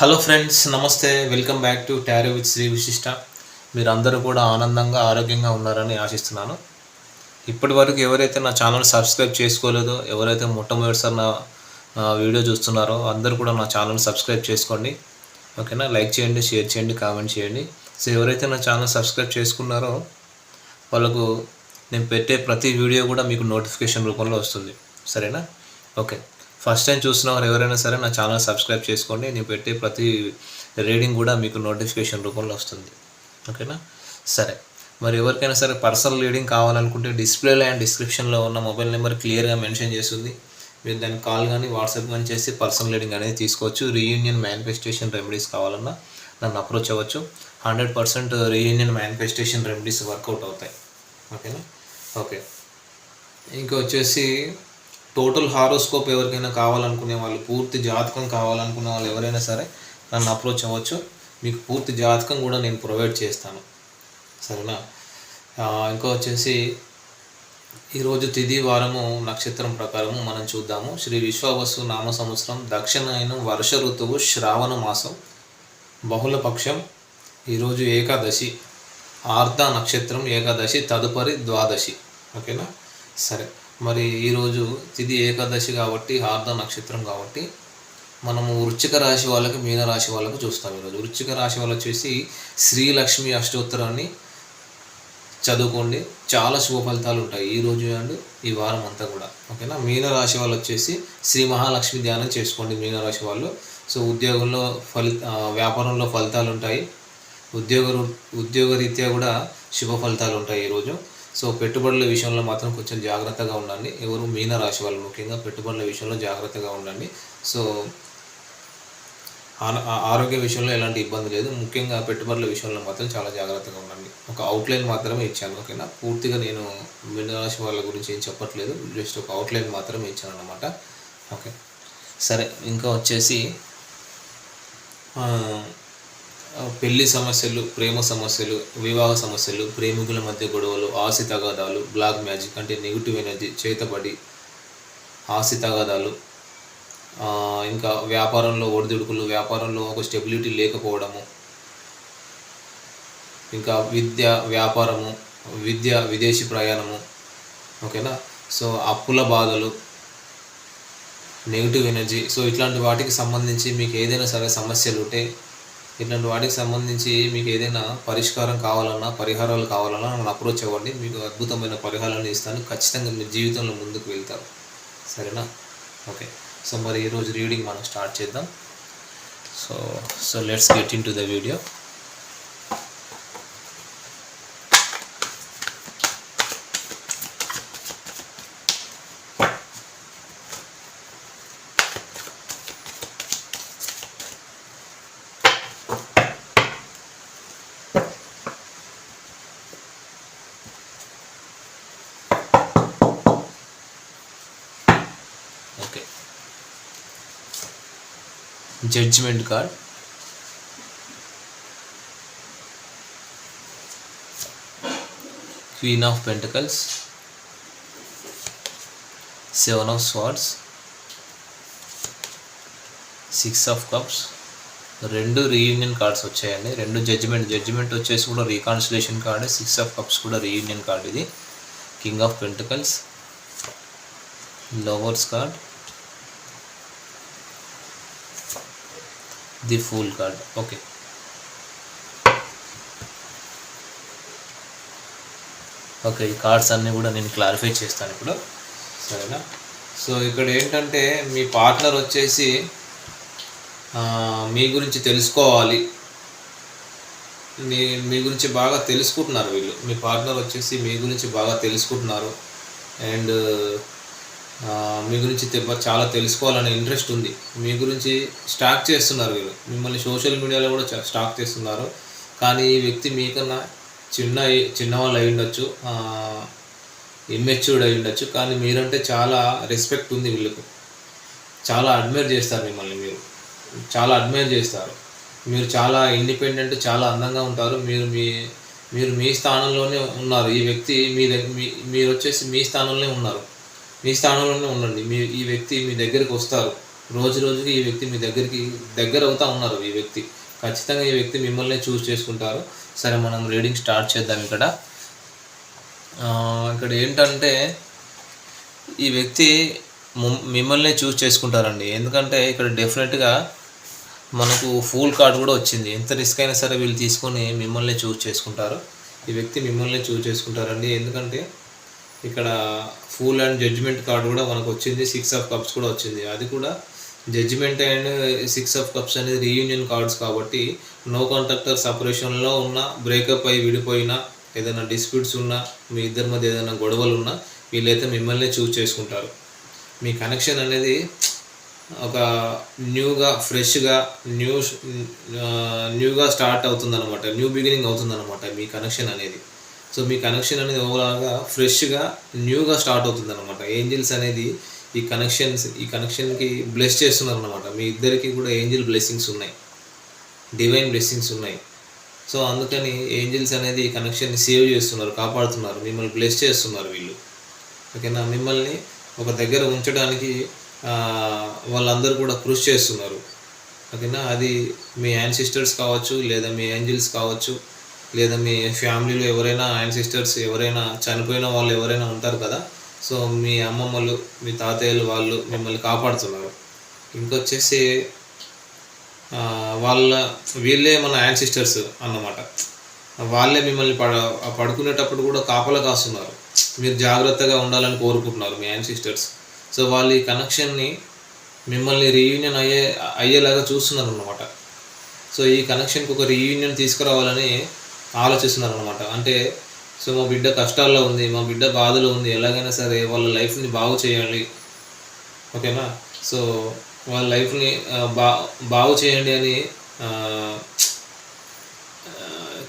Hello friends నమస్తే. Welcome back to tarot with Sri Vishishta మీరందరూ కూడా ఆనందంగా ఆరోగ్యంగా ఉన్నారని ఆశిస్తున్నాను. ఇప్పటి వరకు ఎవరైతే నా ఛానల్ సబ్స్క్రైబ్ చేసుకోలేదో ఎవరైతే మొట్టమొదటిసారి నా వీడియో చూస్తున్నారో అందరూ కూడా నా ఛానల్ సబ్స్క్రైబ్ చేసుకోండి. ఓకేనా? లైక్ చేయండి షేర్ చేయండి కామెంట్ చేయండి. సో ఎవరైతే నా ఛానల్ సబ్స్క్రైబ్ చేసుకున్నారో వాళ్ళకు నేను పెట్టే ప్రతి వీడియో కూడా మీకు నోటిఫికేషన్ రూపంలో వస్తుంది. సరేనా? ఓకే ఫస్ట్ టైం చూసిన వారు ఎవరైనా సరే నా ఛానల్ సబ్స్క్రైబ్ చేసుకోండి. నేను పెట్టే ప్రతి రీడింగ్ కూడా మీకు నోటిఫికేషన్ రూపంలో వస్తుంది. ఓకేనా? సరే. మరి ఎవరికైనా సరే పర్సనల్ రీడింగ్ కావాలనుకుంటే డిస్ప్లేలో అండ్ డిస్క్రిప్షన్లో ఉన్న మొబైల్ నెంబర్ క్లియర్గా మెన్షన్ చేస్తుంది. మీరు దాన్ని కాల్ కానీ వాట్సాప్ కానీ చేసి పర్సనల్ రీడింగ్ అనేది తీసుకోవచ్చు. రీయూనియన్ మేనిఫెస్టేషన్ రెమెడీస్ కావాలన్నా నన్ను అప్రోచ్ అవ్వచ్చు. Hundred percent reunion manifestation remedies work out అవుతాయి. ఓకేనా? ఓకే. ఇంకొచ్చేసి టోటల్ హారోస్కోప్ ఎవరికైనా కావాలనుకునే వాళ్ళు పూర్తి జాతకం కావాలనుకునే వాళ్ళు ఎవరైనా సరే నన్ను అప్రోచ్ అవ్వచ్చు. మీకు పూర్తి జాతకం కూడా నేను ప్రొవైడ్ చేస్తాను. సరేనా? ఇంకా వచ్చేసి ఈరోజు తిది వారము నక్షత్రం ప్రకారము మనం చూద్దాము. శ్రీ విశ్వావసు నామ సంవత్సరం దక్షిణాయనం వర్ష ఋతువు శ్రావణ మాసం బహుళపక్షం ఈరోజు ఏకాదశి ఆర్ధ నక్షత్రం ఏకాదశి తదుపరి ద్వాదశి. ఓకేనా? సరే. మరి ఈరోజు తిది ఏకాదశి కాబట్టి ఆర్ధ నక్షత్రం కాబట్టి మనము వృచ్చిక రాశి వాళ్ళకి మీనరాశి వాళ్ళకు వాళ్ళకి చూస్తాం ఈరోజు. వృచ్చిక రాశి వాళ్ళు వచ్చేసి శ్రీలక్ష్మి అష్టోత్తరాన్ని చదువుకోండి. చాలా శుభ ఫలితాలు ఉంటాయి ఈ రోజు అండ్ ఈ వారం అంతా కూడా. ఓకేనా? మీన రాశి వాళ్ళు వచ్చేసి శ్రీ మహాలక్ష్మి ధ్యానం చేసుకోండి మీనరాశి వాళ్ళు. సో ఉద్యోగంలో ఫలి వ్యాపారంలో ఫలితాలు ఉంటాయి. ఉద్యోగ రు- ఉద్యోగ రీత్యా కూడా శుభ ఫలితాలు ఉంటాయి ఈరోజు సో పెట్టుబడుల విషయంలో మాత్రం కొంచెం జాగ్రత్తగా ఉండండి. ఎవరు మీన రాశి వాళ్ళు ముఖ్యంగా పెట్టుబడుల విషయంలో జాగ్రత్తగా ఉండండి. సో ఆ- ఆరోగ్య విషయంలో ఎలాంటి ఇబ్బంది లేదు. ముఖ్యంగా పెట్టుబడుల విషయంలో మాత్రం చాలా జాగ్రత్తగా ఉండండి. ఒక అవుట్లైన్ మాత్రమే ఇచ్చాను ఓకేనా? పూర్తిగా నేను మీనరాశి వాళ్ళ గురించి ఏం చెప్పట్లేదు. జస్ట్ ఒక అవుట్లైన్ మాత్రమే ఇచ్చాను అనమాట ఓకే. సరే ఇంకా వచ్చేసి పెళ్ళి సమస్యలు ప్రేమ సమస్యలు వివాహ సమస్యలు ప్రేమికుల మధ్య గొడవలు ఆశ తగాదాలు బ్లాక్ మ్యాజిక్ అంటే నెగిటివ్ ఎనర్జీ చేతబడి ఆశ తగాదాలు ఇంకా వ్యాపారంలో ఒడిదుడుకులు వ్యాపారంలో ఒక స్టెబిలిటీ లేకపోవడము ఇంకా విద్య వ్యాపారము విద్య విదేశీ ప్రయాణము ఓకేనా? సో అప్పుల బాధలు నెగిటివ్ ఎనర్జీ సో ఇట్లాంటి వాటికి సంబంధించి మీకు ఏదైనా సరే సమస్యలు ఉంటే ఇలాంటి వాటికి సంబంధించి మీకు ఏదైనా పరిష్కారం కావాలన్నా పరిహారాలు కావాలన్నా నన్ను అప్రోచ్ అవ్వండి. మీకు అద్భుతమైన పరిహారాలను ఇస్తాను. ఖచ్చితంగా మీ జీవితంలో ముందుకు వెళ్తారు సరేనా? ఓకే. సో మరి ఈరోజు రీడింగ్ మనం స్టార్ట్ చేద్దాం. So so let's get into the video okay judgement card. Queen of pentacles seven of swords six of cups రెండు రీయూనియన్ కార్డ్స్ వచ్చాయండి. రెండు జడ్జిమెంట్ జడ్జిమెంట్ వచ్చేసి కూడా reconciliation card six of cups కూడా రీయూనియన్ కార్డ్ ఇది. King of pentacles lovers card the fool card. Okay. Okay ఈ cards అన్నీ కూడా నేను క్లారిఫై చేస్తాను ఇప్పుడు. సరేనా? సో ఇక్కడ ఏంటంటే మీ పార్ట్నర్ వచ్చేసి మీ గురించి తెలుసుకోవాలి. మీ మీ గురించి బాగా తెలుసుకుంటున్నారు వీళ్ళు. మీ పార్ట్నర్ వచ్చేసి మీ గురించి బాగా తెలుసుకుంటున్నారు. అండ్ మీ గురించి చాలా తెలుసుకోవాలనే ఇంట్రెస్ట్ ఉంది. మీ గురించి స్టాక్ చేస్తున్నారు వీళ్ళు. మిమ్మల్ని సోషల్ మీడియాలో కూడా స్టాక్ చేస్తున్నారు. కానీ ఈ వ్యక్తి మీకన్నా చిన్న చిన్నవాళ్ళు అయి ఉండొచ్చు ఇమ్మెచ్యూర్డ్ అయి ఉండొచ్చు. కానీ మీరంటే చాలా రెస్పెక్ట్ ఉంది వీళ్ళకు. చాలా అడ్మైర్ చేస్తారు మిమ్మల్ని మీరు. చాలా అడ్మైర్ చేస్తారు. మీరు చాలా ఇండిపెండెంట్ చాలా అందంగా ఉంటారు. మీరు మీ మీరు మీ స్థానంలోనే ఉన్నారు. ఈ వ్యక్తి మీ దగ్గర మీ మీరు వచ్చేసి మీ స్థానంలోనే ఉన్నారు. మీ స్థానంలోనే ఉండండి. మీ ఈ వ్యక్తి మీ దగ్గరికి వస్తారు. రోజు రోజుకి ఈ వ్యక్తి మీ దగ్గరికి దగ్గర అవుతా ఉన్నారు ఈ వ్యక్తి. ఖచ్చితంగా ఈ వ్యక్తి మిమ్మల్ని చూస్ చేసుకుంటారు. సరే మనం రీడింగ్ స్టార్ట్ చేద్దాం ఇక్కడ. ఇక్కడ ఏంటంటే ఈ వ్యక్తి మిమ్మల్ని చూస్ చేసుకుంటారండి. ఎందుకంటే ఇక్కడ డెఫినెట్గా మనకు ఫుల్ కార్డ్ కూడా వచ్చింది. ఎంత రిస్క్ అయినా సరే వీళ్ళు తీసుకొని మిమ్మల్ని చూస్ చేసుకుంటారు. ఈ వ్యక్తి మిమ్మల్ని చూస్ చేసుకుంటారండి. ఎందుకంటే ఇక్కడ ఫుల్ అండ్ జడ్జిమెంట్ కార్డ్ కూడా మనకు వచ్చింది సిక్స్ ఆఫ్ కప్స్ కూడా వచ్చింది. అది కూడా judgement and six of cups అనేది రీయూనియన్ కార్డ్స్ కాబట్టి నో కాంటాక్టర్ సపరేషన్లో ఉన్న బ్రేకప్ అయి విడిపోయినా ఏదైనా డిస్ప్యూట్స్ ఉన్నా మీ ఇద్దరి మధ్య ఏదైనా గొడవలు ఉన్నా వీళ్ళైతే మిమ్మల్ని చూస్ చేసుకుంటారు. మీ కనెక్షన్ అనేది ఒక న్యూగా ఫ్రెష్గా న్యూ న్యూగా స్టార్ట్ అవుతుందన్నమాట. న్యూ బిగినింగ్ అవుతుందన్నమాట మీ కనెక్షన్ అనేది. సో మీ కనెక్షన్ అనేది ఓవరాల్గా ఫ్రెష్గా న్యూగా స్టార్ట్ అవుతుందన్నమాట. ఏంజిల్స్ అనేది ఈ కనెక్షన్స్ ఈ కనెక్షన్కి బ్లెస్ చేస్తున్నారు అనమాట మీ ఇద్దరికి కూడా ఏంజిల్ బ్లెస్సింగ్స్ ఉన్నాయి. డివైన్ బ్లెస్సింగ్స్ ఉన్నాయి. సో అందుకని ఏంజిల్స్ అనేది ఈ కనెక్షన్ని సేవ్ చేస్తున్నారు కాపాడుతున్నారు మిమ్మల్ని బ్లెస్ చేస్తున్నారు వీళ్ళు. ఓకేనా? మిమ్మల్ని ఒక దగ్గర ఉంచడానికి వాళ్ళందరూ కూడా కృషి చేస్తున్నారు. ఓకేనా? అది మీ యాన్సిస్టర్స్ కావచ్చు లేదా మీ ఏంజిల్స్ కావచ్చు లేదా మీ ఫ్యామిలీలో ఎవరైనా సిస్టర్స్ ఎవరైనా చనిపోయిన వాళ్ళు ఎవరైనా ఉంటారు కదా సో మీ అమ్మమ్మలు మీ తాతయ్యలు వాళ్ళు మిమ్మల్ని కాపాడుతున్నారు. ఇంకొచ్చేసి వాళ్ళ వీళ్ళే మన యాన్సిస్టర్స్ అన్నమాట. వాళ్ళే మిమ్మల్ని పడ పడుకునేటప్పుడు కూడా కాపలా కాస్తున్నారు. మీరు జాగ్రత్తగా ఉండాలని కోరుకుంటున్నారు మీ యాన్సిస్టర్స్ సో వాళ్ళు ఈ కనెక్షన్ని మిమ్మల్ని రీయూనియన్ అయ్యే అయ్యేలాగా చూస్తున్నారు అన్నమాట సో ఈ కనెక్షన్కి ఒక రీయూనియన్ తీసుకురావాలని ఆలోచిస్తున్నారు అనమాట అంటే సో మా బిడ్డ కష్టాల్లో ఉంది మా బిడ్డ బాధలో ఉంది ఎలాగైనా సరే వాళ్ళ లైఫ్ని బాగు చేయాలి. ఓకేనా? సో వాళ్ళ లైఫ్ని బా బాగు చేయండి అని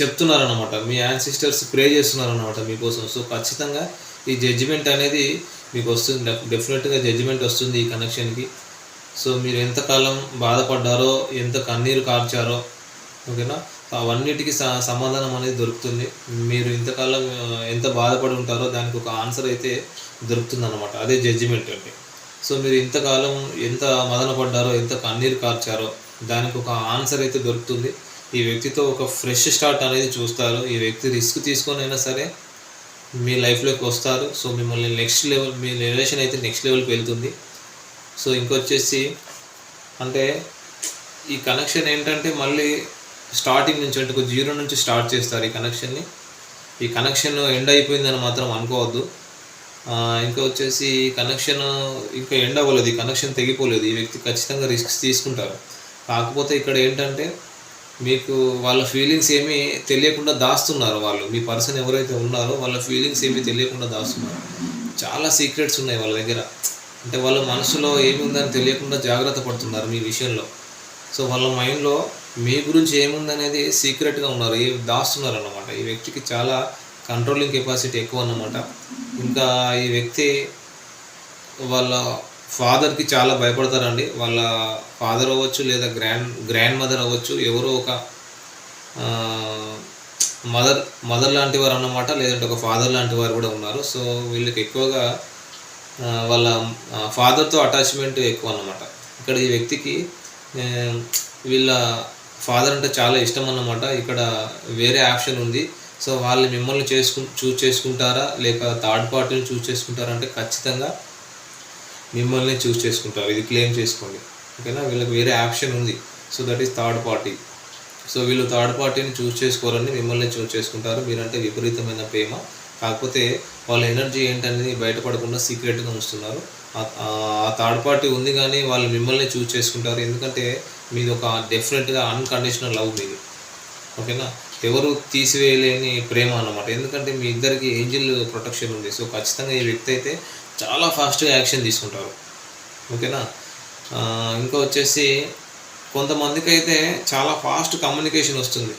చెప్తున్నారనమాట మీ యాన్సిస్టర్స్ ప్రే చేస్తున్నారన్నమాట మీకోసం. సో ఖచ్చితంగా ఈ జడ్జిమెంట్ అనేది మీకు వస్తుంది డెఫినెట్గా జడ్జిమెంట్ వస్తుంది ఈ కనెక్షన్కి సో మీరు ఎంతకాలం బాధపడ్డారో ఎంత కన్నీరు కార్చారో ఓకేనా? అవన్నిటికీ స సమాధానం అనేది దొరుకుతుంది. మీరు ఇంతకాలం ఎంత బాధపడి ఉంటారో దానికి ఒక ఆన్సర్ అయితే దొరుకుతుంది అనమాట అదే జడ్జిమెంట్ అంటే సో మీరు ఇంతకాలం ఎంత మదన పడ్డారో ఎంత కన్నీరు కార్చారో దానికి ఒక ఆన్సర్ అయితే దొరుకుతుంది. ఈ వ్యక్తితో ఒక ఫ్రెష్ స్టార్ట్ అనేది చూస్తారు. ఈ వ్యక్తి రిస్క్ తీసుకొని అయినా సరే మీ లైఫ్లోకి వస్తారు. సో మిమ్మల్ని నెక్స్ట్ లెవెల్ మీ రిలేషన్ అయితే నెక్స్ట్ లెవెల్కి వెళ్తుంది. సో ఇంకొచ్చేసి అంటే ఈ కనెక్షన్ ఏంటంటే మళ్ళీ స్టార్టింగ్ నుంచి అంటే జీరో నుంచి స్టార్ట్ చేస్తారు ఈ కనెక్షన్ని. ఈ కనెక్షన్ ఎండ్ అయిపోయిందని మాత్రం అనుకోవద్దు. ఇంకా వచ్చేసి కనెక్షన్ ఇంకా ఎండ్ అవ్వలేదు. ఈ కనెక్షన్ తెగిపోలేదు. ఈ వ్యక్తి ఖచ్చితంగా రిస్క్స్ తీసుకుంటారు. కాకపోతే ఇక్కడ ఏంటంటే మీకు వాళ్ళ ఫీలింగ్స్ ఏమీ తెలియకుండా దాస్తున్నారు వాళ్ళు. మీ పర్సన్ ఎవరైతే ఉన్నారో వాళ్ళ ఫీలింగ్స్ ఏమీ తెలియకుండా దాస్తున్నారు. చాలా సీక్రెట్స్ ఉన్నాయి వాళ్ళ దగ్గర. అంటే వాళ్ళ మనసులో ఏమి ఉందని తెలియకుండా జాగ్రత్త పడుతున్నారు మీ విషయంలో. సో వాళ్ళ మైండ్లో మీ గురించి ఏముందనేది సీక్రెట్గా ఉన్నారు. ఏ దాస్తున్నారు అనమాట ఈ వ్యక్తికి చాలా కంట్రోలింగ్ కెపాసిటీ ఎక్కువ అన్నమాట ఇంకా ఈ వ్యక్తి వాళ్ళ ఫాదర్కి చాలా భయపడతారండి. వాళ్ళ ఫాదర్ అవ్వచ్చు లేదా గ్రాండ్ గ్రాండ్ మదర్ అవ్వచ్చు ఎవరో ఒక మదర్ మదర్ లాంటి వారు అన్నమాట లేదంటే ఒక ఫాదర్ లాంటి వారు కూడా ఉన్నారు. సో వీళ్ళకి ఎక్కువగా వాళ్ళ ఫాదర్తో అటాచ్మెంట్ ఎక్కువ అన్నమాట ఇక్కడ ఈ వ్యక్తికి వీళ్ళ ఫాదర్ అంటే చాలా ఇష్టం అన్నమాట. ఇక్కడ వేరే ఆప్షన్ ఉంది. సో వాళ్ళు మిమ్మల్ని చేసుకు చూస్ చేసుకుంటారా? లేక థర్డ్ పార్టీని చూస్ చేసుకుంటారా అంటే ఖచ్చితంగా మిమ్మల్ని చూస్ చేసుకుంటారు. ఇది క్లెయిమ్ చేసుకోండి. ఓకేనా? వీళ్ళకి వేరే ఆప్షన్ ఉంది. So that is third party. So వీళ్ళు థర్డ్ పార్టీని చూస్ చేసుకోవాలని మిమ్మల్ని చూస్ చేసుకుంటారు. మీరంటే విపరీతమైన ప్రేమ. కాకపోతే వాళ్ళ ఎనర్జీ ఏంటనేది బయటపడకుండా సీక్రెట్గా ఉంచుతున్నారు. ఆ- థర్డ్ పార్టీ ఉంది కానీ వాళ్ళు మిమ్మల్ని చూస్ చేసుకుంటారు. ఎందుకంటే మీది ఒక డెఫినెట్గా అన్కండిషనల్ లవ్ మీది. ఓకేనా ఎవరు తీసివేయలేని ప్రేమ అన్నమాట. ఎందుకంటే మీ ఇద్దరికి ఏంజిల్ ప్రొటెక్షన్ ఉంది. సో ఖచ్చితంగా ఈ వ్యక్తి అయితే చాలా ఫాస్ట్గా యాక్షన్ తీసుకుంటారు. ఓకేనా ఇంకా వచ్చేసి కొంతమందికి అయితే చాలా ఫాస్ట్ కమ్యూనికేషన్ వస్తుంది.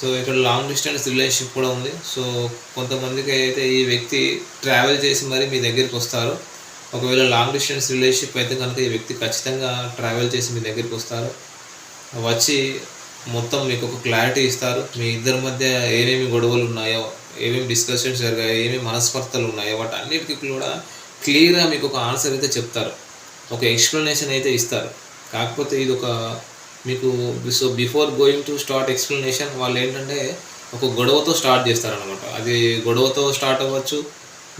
సో ఇక్కడ లాంగ్ డిస్టెన్స్ రిలేషన్షిప్ కూడా ఉంది. సో కొంతమందికి అయితే ఈ వ్యక్తి ట్రావెల్ చేసి మరి మీ దగ్గరికి వస్తారు. ఒకవేళ లాంగ్ డిస్టెన్స్ రిలేషన్షిప్ అయితే కనుక ఈ వ్యక్తి ఖచ్చితంగా ట్రావెల్ చేసి మీ దగ్గరికి వస్తారు. వచ్చి మొత్తం మీకు ఒక క్లారిటీ ఇస్తారు. మీ ఇద్దరి మధ్య ఏమేమి గొడవలు ఉన్నాయో ఏమేమి డిస్కషన్స్ జరిగాయో ఏమేమి మనస్పర్ధలు ఉన్నాయో వాటి అన్నిటికీ కూడా క్లియర్గా మీకు ఒక ఆన్సర్ అయితే చెప్తారు. ఒక ఎక్స్ప్లెనేషన్ అయితే ఇస్తారు. కాకపోతే ఇది ఒక మీకు so before going to start explanation వాళ్ళు ఏంటంటే ఒక గొడవతో స్టార్ట్ చేస్తారనమాట అది గొడవతో స్టార్ట్ అవ్వచ్చు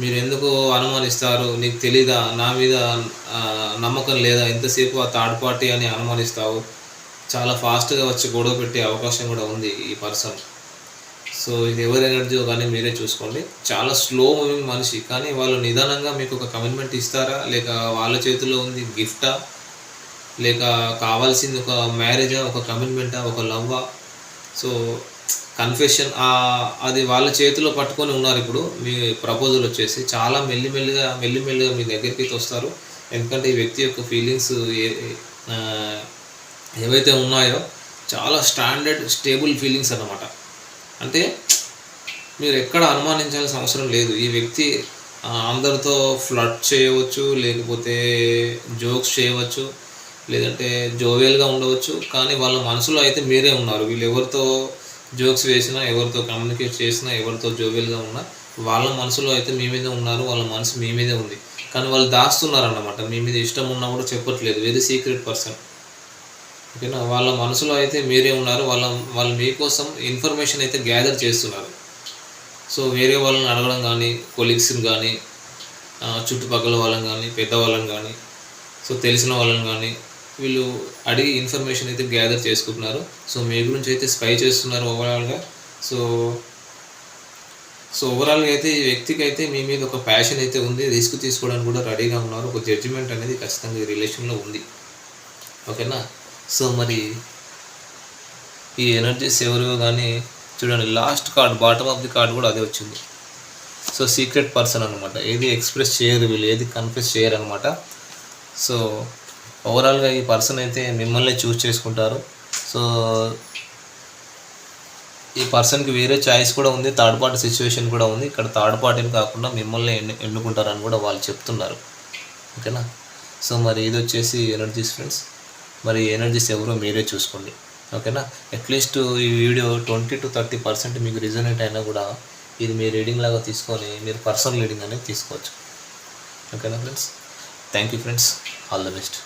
మీరు ఎందుకు అనుమానిస్తారు? నీకు తెలీదా? నా మీద నమ్మకం లేదా? ఎంతసేపు ఆ థర్డ్ పార్టీ అని అనుమానిస్తావు. చాలా ఫాస్ట్గా వచ్చి గొడవ పెట్టే అవకాశం కూడా ఉంది ఈ పర్సన్. సో ఇది ఎవరి ఎనర్జీ కానీ మీరే చూసుకోండి. చాలా స్లో మూవింగ్ మనిషి కానీ వాళ్ళు నిదానంగా మీకు ఒక కమిట్మెంట్ ఇస్తారా? లేక వాళ్ళ చేతిలో ఉంది గిఫ్టా? లేక కావాల్సింది ఒక మ్యారేజా? ఒక కమిట్మెంటా? ఒక లవ్వా? సో కన్ఫెషన్ అది వాళ్ళ చేతిలో పట్టుకొని ఉన్నారు ఇప్పుడు. మీ ప్రపోజల్ వచ్చేసి చాలా మెల్లిమెల్లిగా మెల్లిమెల్లిగా మీ దగ్గరికి వస్తారు. ఎందుకంటే ఈ వ్యక్తి యొక్క ఫీలింగ్స్ ఏవైతే ఉన్నాయో చాలా స్టాండర్డ్ స్టేబుల్ ఫీలింగ్స్ అన్నమాట. అంటే మీరు ఎక్కడ అనుమానించాల్సిన అవసరం లేదు. ఈ వ్యక్తి అందరితో ఫ్లడ్ చేయవచ్చు లేకపోతే జోక్స్ చేయవచ్చు లేదంటే జోవేల్గా ఉండవచ్చు. కానీ వాళ్ళ మనసులో అయితే మీరే ఉన్నారు. వీళ్ళు ఎవరితో జోక్స్ వేసినా ఎవరితో కమ్యూనికేట్ చేసినా ఎవరితో జోబిల్గా ఉన్నా వాళ్ళ మనసులో అయితే మీ మీదే ఉన్నారు వాళ్ళ మనసు మీ మీదే ఉంది. కానీ వాళ్ళు దాస్తున్నారు అన్నమాట మీ మీద ఇష్టం ఉన్నా కూడా చెప్పట్లేదు. వెరీ సీక్రెట్ పర్సన్ ఓకేనా? వాళ్ళ మనసులో అయితే మీరే ఉన్నారు. వాళ్ళ వాళ్ళు మీకోసం ఇన్ఫర్మేషన్ అయితే గ్యాదర్ చేస్తున్నారు. సో వేరే వాళ్ళని అడగడం కానీ కొలీగ్స్ని కానీ చుట్టుపక్కల వాళ్ళని కానీ పెద్దవాళ్ళని కానీ సో తెలిసిన వాళ్ళని కానీ వీళ్ళు అడిగి ఇన్ఫర్మేషన్ అయితే గ్యాదర్ చేసుకుంటున్నారు. సో మీ గురించి అయితే స్పై చేస్తున్నారు ఓవరాల్గా సో సో ఓవరాల్గా అయితే ఈ వ్యక్తికి అయితే మీ మీద ఒక ప్యాషన్ అయితే ఉంది. రిస్క్ తీసుకోవడానికి కూడా రెడీగా ఉన్నారు. ఒక జడ్జిమెంట్ అనేది ఖచ్చితంగా ఈ రిలేషన్లో ఉంది. ఓకేనా? సో మరి ఈ ఎనర్జీస్ ఎవరు కానీ చూడండి last card bottom of the card కూడా అదే వచ్చింది. సో సీక్రెట్ పర్సన్ అనమాట ఏది ఎక్స్ప్రెస్ చేయరు వీళ్ళు ఏది కన్ఫ్యూస్ చేయరు అనమాట సో ఓవరాల్గా ఈ పర్సన్ అయితే మిమ్మల్ని చూస్ చేసుకుంటారు. సో ఈ పర్సన్కి వేరే చాయిస్ కూడా ఉంది థర్డ్ పార్టీ సిచ్యువేషన్ కూడా ఉంది. ఇక్కడ థర్డ్ పార్టీని కాకుండా మిమ్మల్ని ఎన్ను ఎన్నుకుంటారని కూడా వాళ్ళు చెప్తున్నారు. ఓకేనా సో మరి ఇది వచ్చేసి ఎనర్జీస్ ఫ్రెండ్స్ మరి ఎనర్జీస్ ఎవరో మీరే చూసుకోండి. ఓకేనా అట్లీస్ట్ ఈ video twenty two thirty percent మీకు రిజనేట్ అయినా కూడా ఇది మీ రీడింగ్ లాగా తీసుకొని మీరు పర్సనల్ రీడింగ్ అనేది తీసుకోవచ్చు. ఓకేనా friends thank you friends all the best